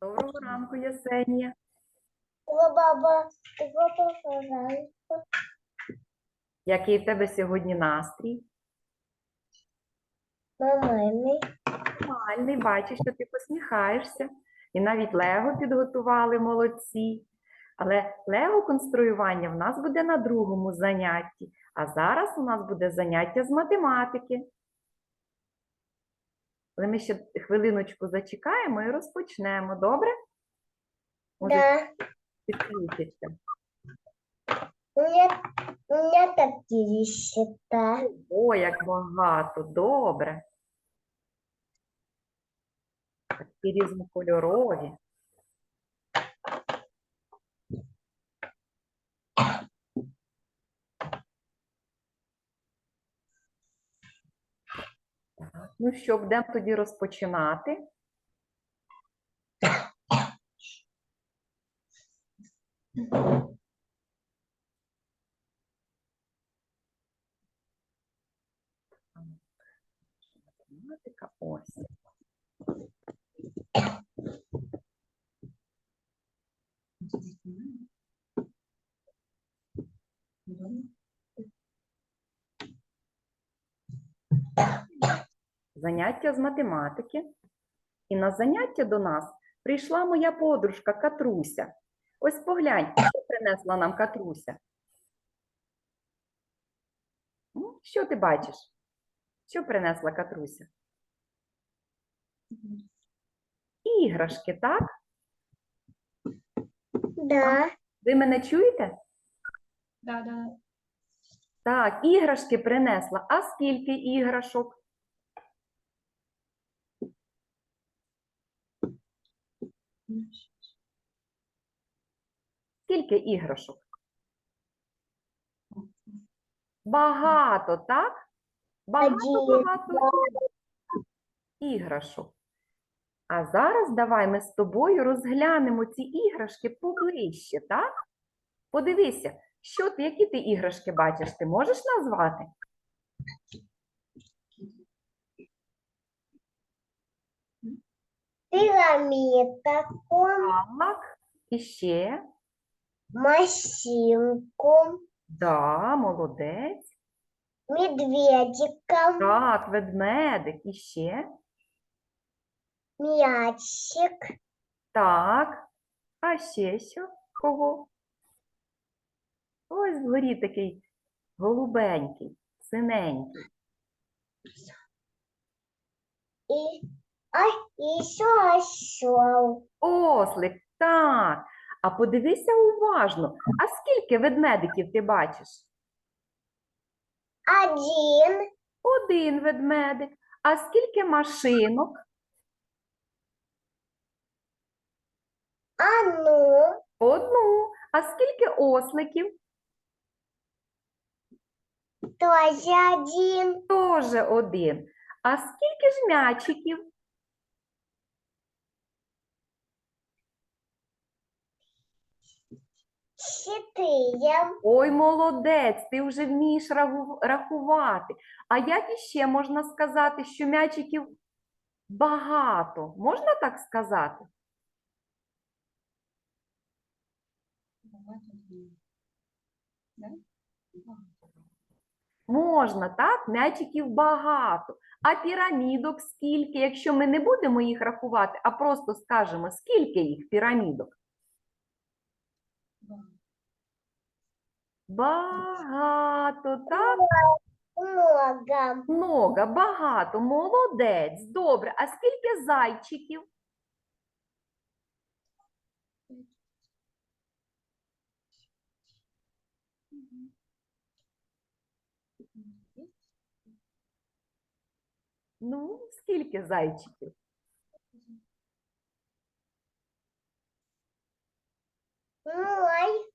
Доброго ранку, Єсенія. Його баба. Який в тебе сьогодні настрій? Нормальний. Нормальний, бачу, що ти посміхаєшся. І навіть Лего підготували молодці. Але Лего конструювання в нас буде на другому занятті, а зараз у нас буде заняття з математики. Але ми ще хвилиночку зачекаємо і розпочнемо, добре? Може, Да. підключиться. У меня, у меня такие счета. О, як багато, добре. Такі різнокольорові. Так, Ну що, будемо тоді розпочинати? Ось. Заняття з математики. І на заняття до нас прийшла моя подружка Катруся. Ось поглянь, що принесла нам Катруся. М, Що ти бачиш? Що принесла Катруся? Іграшки, так? Да. Ви мене чуєте? Да, да. Так, іграшки принесла. А скільки іграшок? Скільки іграшок? Багато, так? Багато, багато іграшок. А зараз давай ми з тобою розглянемо ці іграшки поближче, так? Подивися, що ти, які ти іграшки бачиш? Ти можеш назвати? Пирамидку, Так. І ще. машинку, Да, молодець. медведика, Так, ведмедик. І ще. мячик, Так. А ще що? Кого? Ось вгорі такий голубенький, синенький. и, а, еще осел. Ослик, так. А подивися уважно. А скільки ведмедиків ти бачиш? Один, Один ведмедик. А скільки машинок? одну, Одну. А скільки осликів? тоже один, Тоже один. А скільки ж м'ячиків? Четыре, Ой, молодець, ти вже вмієш рахувати. А як іще можна сказати, що м'ячиків багато? Можна так сказати? Можна, так? М'ячиків багато. А пірамідок скільки? Якщо ми не будемо їх рахувати, а просто скажемо, скільки їх пірамідок? Багато, так? много, Много, багато, молодець, добре. А скільки зайчиків? Ну, скільки зайчиків? ноль,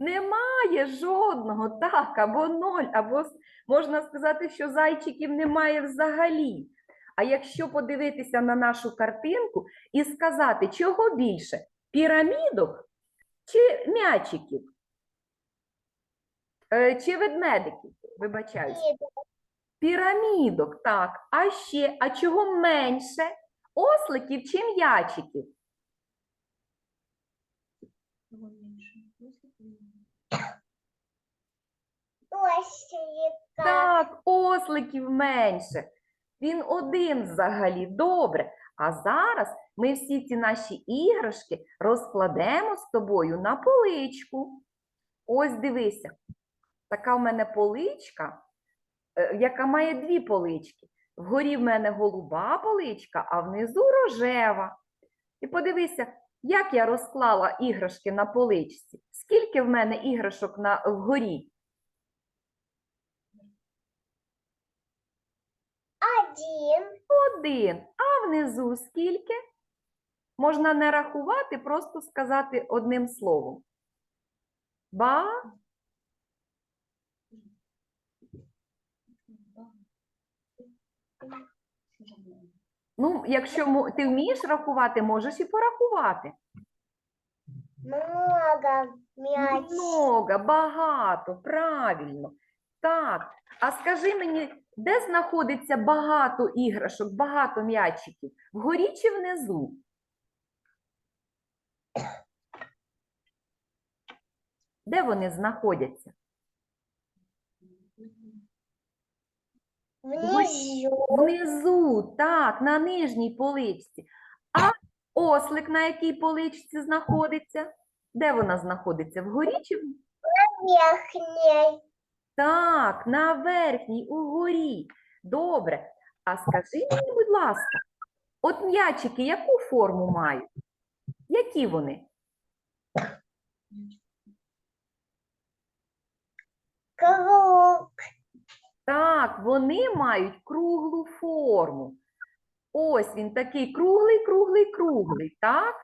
Немає жодного, так, або ноль, або можна сказати, що зайчиків немає взагалі. А якщо подивитися на нашу картинку і сказати, чого більше пірамідок чи м'ячиків? Е, Чи ведмедиків? Вибачаюсь. Пірамідок, так. А ще, а чого менше? Осликів чи м'ячиків? Ослика. Так, осликів менше. Він один взагалі. Добре. А зараз ми всі ці наші іграшки розкладемо з тобою на поличку. Ось дивися. Така в мене поличка, е, яка має дві полички. Вгорі в мене голуба поличка, а внизу рожева. І подивися, як я розклала іграшки на поличці. Скільки в мене іграшок на вгорі? Один. Один. А внизу скільки? Можна не рахувати, просто сказати одним словом. Ба, ну, якщо ти вмієш рахувати, можеш і порахувати. Много. Мяч. Много, багато, правильно. Так. А скажи мені, де знаходиться багато іграшок, багато м'ячиків? Вгорі чи внизу? Де вони знаходяться? Внизу. Внизу, так, на нижній поличці. А ослик на якій поличці знаходиться? Де вона знаходиться? Вгорі чи внизу? Верхней. Так, на верхній, угорі. Добре. А скажи мені, будь ласка, от м'ячики яку форму мають? Які вони? Круг. Так, вони мають круглу форму. Ось він такий круглий, круглий, круглий, так?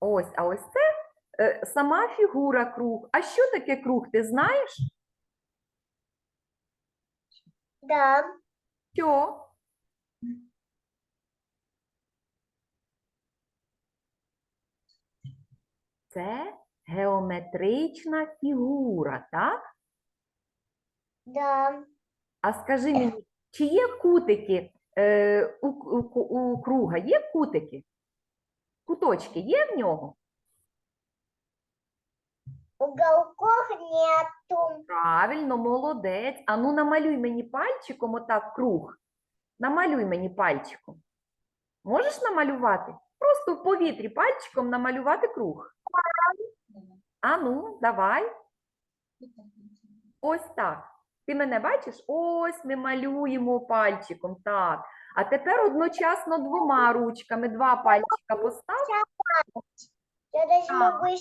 Ось, а ось це сама фігура круг. А що таке круг, ти знаєш? Да. Що? Це геометрична фігура, так? Да. А скажи мені, чи є кутики е, у, у, у круга? Є кутики? Куточки є в нього? Уголков нету. Правильно, молодець. А ну намалюй мені пальчиком отак круг. Намалюй мені пальчиком. Можеш намалювати? Просто в повітрі пальчиком намалювати круг. А ну, давай. Ось так. Ти мене бачиш? Ось ми малюємо пальчиком. Так. А тепер одночасно двома ручками, два пальчика постав. Я даже Так. могу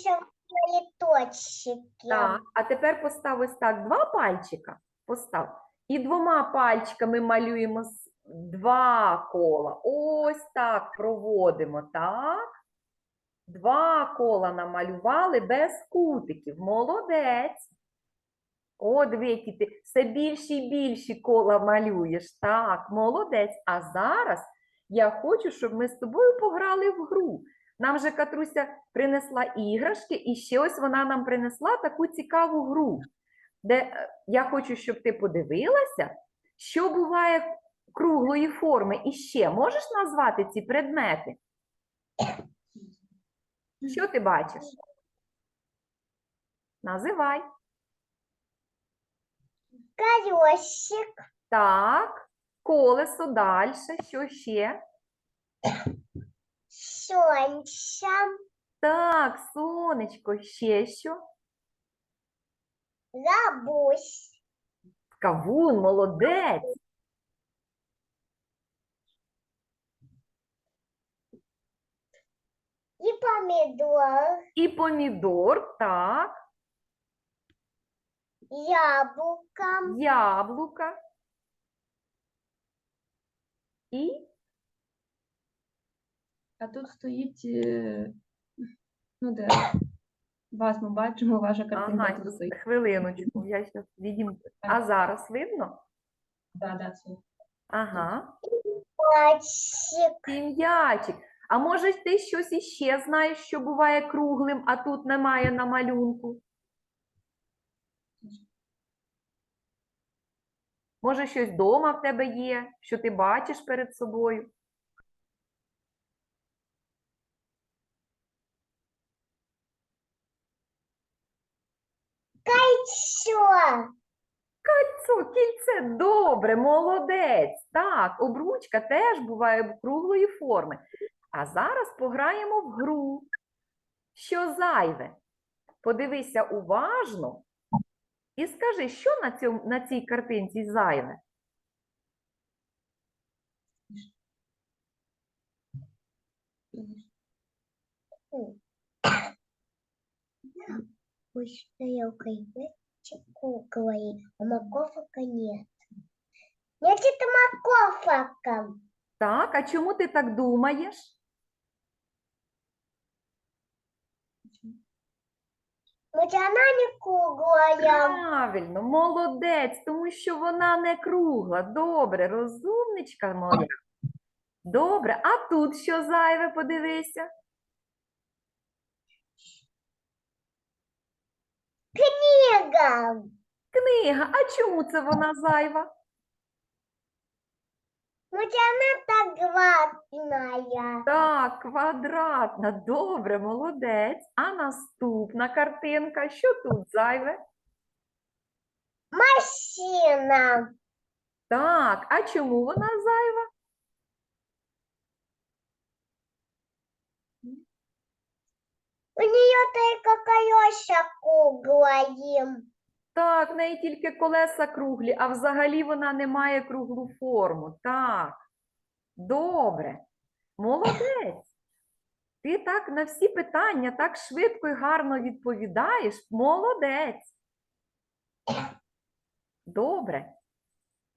еще точки. Так. А тепер постав ось так два пальчика. Постав. І двома пальчиками малюємо два кола. Ось так проводимо, так? Два кола намалювали без кутиків. Молодець. О, які ти все більші і більші кола малюєш. Так, молодець. А зараз я хочу, щоб ми з тобою пограли в гру. Нам же Катруся принесла іграшки, і ще ось вона нам принесла таку цікаву гру, де е, я хочу, щоб ти подивилася, що буває круглої форми. І ще можеш назвати ці предмети? Що ти бачиш? Називай. Колесик. Так, колесо далі. Що ще? Солнце. Так, сонечко, ще що? Габусь. Кавун, молодець. И помидор. І помідор, так, Яблоко. яблука. І А тут стоїть, е, ну де, вас ми бачимо, ваша картинка ага, тут стоїть. хвилиночку, я зараз відім. А зараз видно? Да, да, це. Ага. Мальчик. І м'ячик. А може ти щось іще знаєш, що буває круглим, а тут немає на малюнку? Може, щось вдома в тебе є, що ти бачиш перед собою? Кольцо. Кольцо, кільце, добре, молодець. Так, обручка теж буває круглої форми. А зараз пограємо в гру. Що зайве? Подивися уважно і скажи, що на, цьому, на цій картинці зайве? Пусть тарелкой куклой, а морковка нет. Нет, это морковка. Так, а чому ти так думаєш? Вот она не круглая. Правильно, молодець, тому що вона не кругла. Добре, розумничка моя. Добре, а тут що зайве, подивися? Книга. Книга, а чому це вона зайва? Вот она так гладная. Так, квадратна, добре, молодець. А наступна картинка, що тут зайве? Машина. Так, а чому вона зайва? У нее только колеса круглые. Так, в неї тільки колеса круглі, а взагалі вона не має круглу форму. Так, добре, молодець. Ти так на всі питання так швидко і гарно відповідаєш. Молодець. Добре.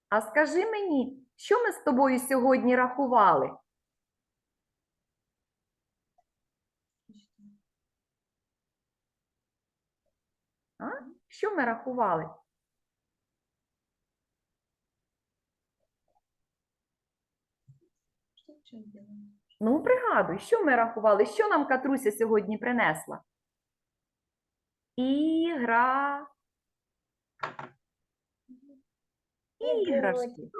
А скажи мені, що ми з тобою сьогодні рахували? А? Що ми рахували? Ну, пригадуй, що ми рахували? Що нам Катруся сьогодні принесла? Ігра. Іграшки.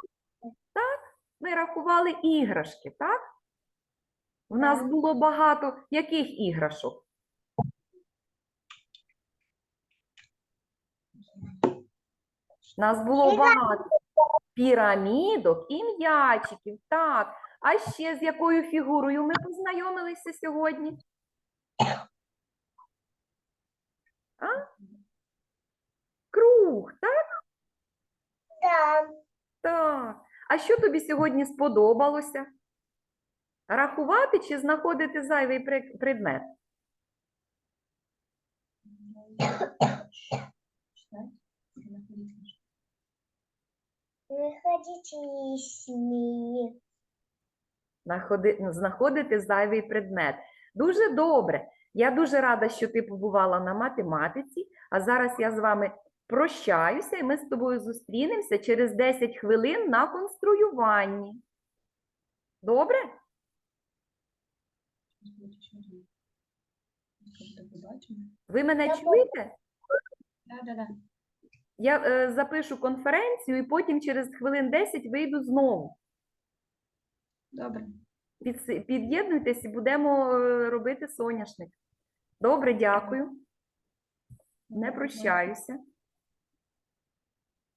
Так? Ми рахували іграшки, так? В нас було багато яких іграшок? У нас було багато пірамідок і м'ячиків. Так. А ще з якою фігурою ми познайомилися сьогодні? А? Круг, так? Да. Так. А що тобі сьогодні сподобалося? Рахувати чи знаходити зайвий предмет? Находите лишние. Находи- знаходити зайвий предмет. Дуже добре. Я дуже рада, що ти побувала на математиці, а зараз я з вами прощаюся, і ми з тобою зустрінемося через 10 хвилин на конструюванні. Добре? Ви мене чуєте? Да, да, да. Я е, запишу конференцію і потім через хвилин 10 вийду знову. Добре. Під, Під'єднуйтесь і будемо е, робити соняшник. Добре, дякую. Не прощаюся.